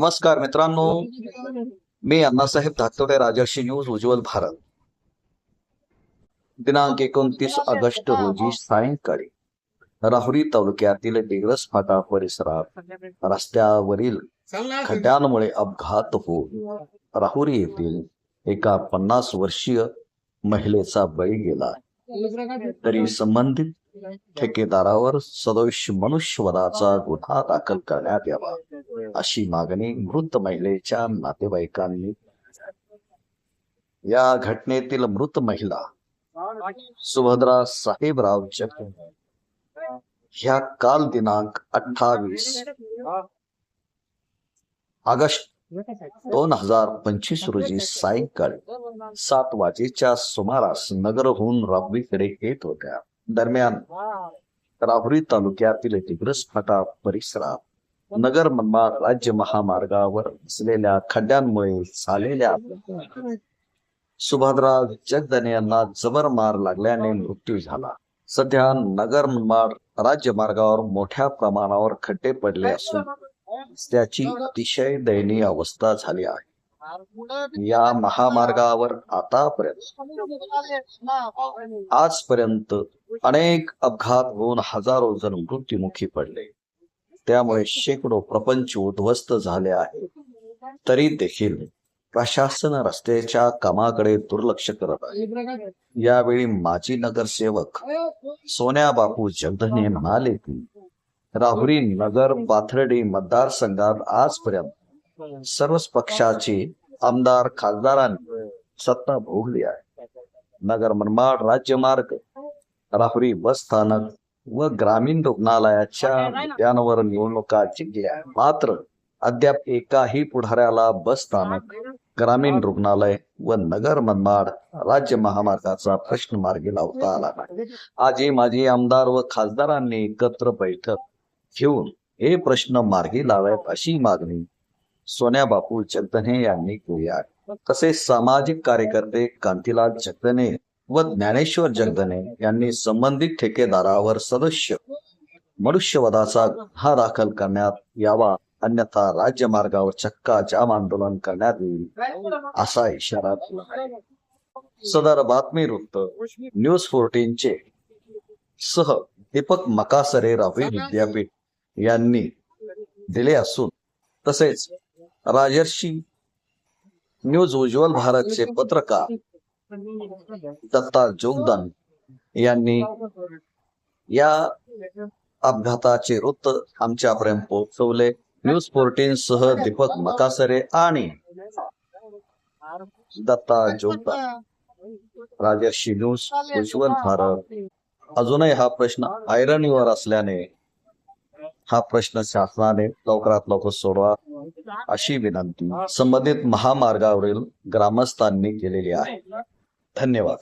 नमस्कार मित्रांनो. मी अण्णासाहेब धाकतोडे राजर्षी न्यूज उज्ज्वल भारत. दिनांक एकोणतीस ऑगस्ट रोजी सायंकाळी राहुरी तालुक्यातील डिग्रस फाटा परिसरात रस्त्यावरील खड्ड्यांमुळे अपघात होऊन राहुरी येथील एका पन्नास वर्षीय महिलेचा बळी गेला. तरी संबंधित ठेकेदारावर सदोष मनुष्यवधाचा गुन्हा दाखल करण्यात यावा. अशी मागणी मृत महिलेच्या नातेवाईकांनी या घटनेतील मृत महिला सुभद्रा साहेबराव जग ह्या काल दिनांक अठ्ठावीस ऑगस्ट दोन हजार पंचवीस रोजी सायंकाळी सात वाजेच्या सुमारास नगरहून राहुरीकडे येत होत्या. दरम्यान राहुरी तालुक्यातील दिग्रस फाटा परिसरात नगर मनमाड राज्य महामार्गावर असलेल्या खड्ड्यांमुळे झालेल्या सुभद्रा जगदने यांना जबर मार लागल्याने मृत्यू झाला. सध्या नगर मनमाड राज्य मार्गावर मोठ्या प्रमाणावर खड्डे पडले असून रस्त्याची अतिशय दयनीय अवस्था झाली आहे. या महामार्गावर आतापर्यंत आजपर्यंत अनेक अपघात होऊन हजारो जण मृत्युमुखी पडले. त्यामुळे शेकडो प्रपंच उद्ध्वस्त झाले आहे. तरी देखील प्रशासन रस्त्याच्या कामाकडे दुर्लक्ष करत आहे. यावेळी माजी नगरसेवक सोन्या बापू जगधने म्हणाले की राहुरी नगर पाथर्डी मतदारसंघात आजपर्यंत सर्वच पक्षाचे आमदार खासदारांनी सत्ता भोगली आहे. नगर मनमाड राज्यमार्ग राहुरी बस स्थानक व ग्रामीण रुग्णालयाच्या मुद्द्यांवर निवडणुका जिंकल्या मात्र अद्याप एकाही पुढाऱ्याला बस स्थानक ग्रामीण रुग्णालय व नगर मनमाड राज्य महामार्गाचा प्रश्न मार्गी लावता आला नाही. आजही माजी आमदार व खासदारांनी एकत्र बैठक घेऊन हे प्रश्न मार्गी लावावेत अशी मागणी सोन्या बापू जगदने यांनी केली आहे. तसेच सामाजिक कार्यकर्ते कांतीलाल जगदने व ज्ञानेश्वर जगदने यांनी संबंधित ठेकेदारावर सदस्य मनुष्यवधाचा गुन्हा दाखल करण्यात यावा अन्यथा राज्य मार्गावर चक्का जाम आंदोलन करण्यात येईल असा इशारा दिला सदर बातमी वृत्त न्यूज फोर्टीनचे सह दीपक मकासरे रावी विद्यापीठ यांनी दिले असून तसेच राजर्षी न्यूज उज्ज्वल भारतचे पत्रकार दत्ता जोगदान यांनी या अपघाताचे वृत्त आमच्यापर्यंत पोहोचवले. न्यूज फोर्टीन सह दीपक मकासरे आणि दत्ता जोगदान. राजर्षी न्यूज उज्ज्वल भारत. अजूनही हा प्रश्न ऐरणीवर असल्याने हा प्रश्न शासनाने लवकरात लवकर सोडवा. अशी विनंती. संबंधित महामार्गावरील ग्रामस्थांनी केलेली आहे. धन्यवाद.